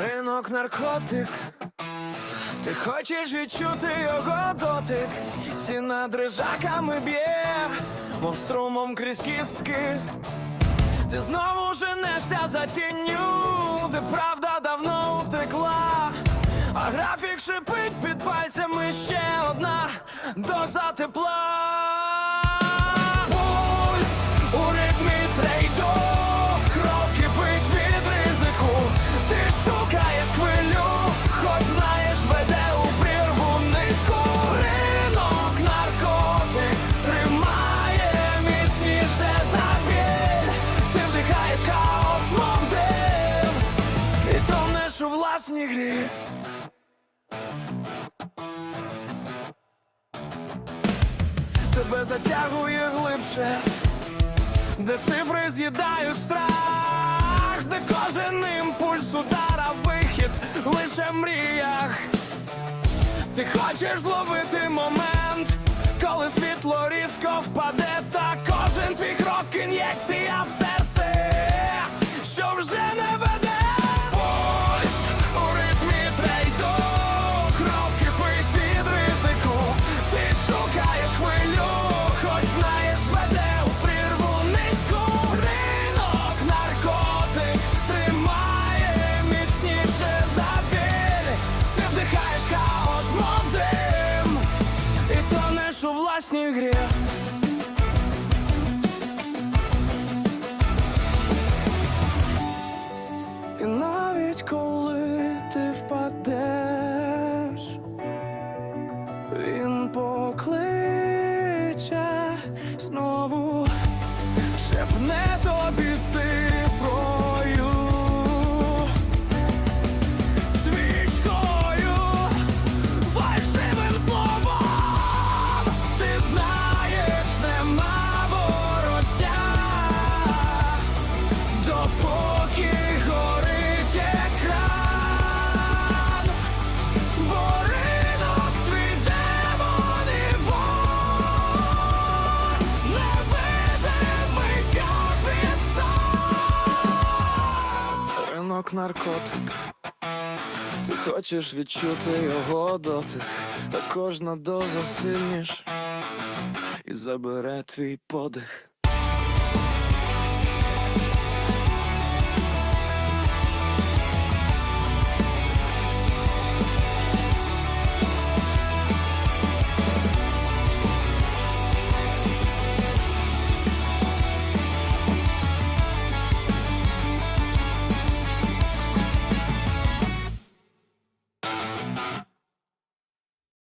Ринок наркотик, ти хочеш відчути його дотик, ціна дрижаками б'є, мов струмом крізь кістки. Ти знову женешся за тінню, де правда давно утекла, а графік шипить під пальцями ще одна доза тепла. Власній грі. Тебе затягує глибше, де цифри з'їдають страх, де кожен імпульс удара вихід лише в мріях. Ти хочеш зловити момент, тонеш у власній грі. І навіть коли ти впадеш, він покличе знову, шепне Ринок наркотик. Ти хочеш відчути його дотик, та кожна доза сильніш і забере твій подих.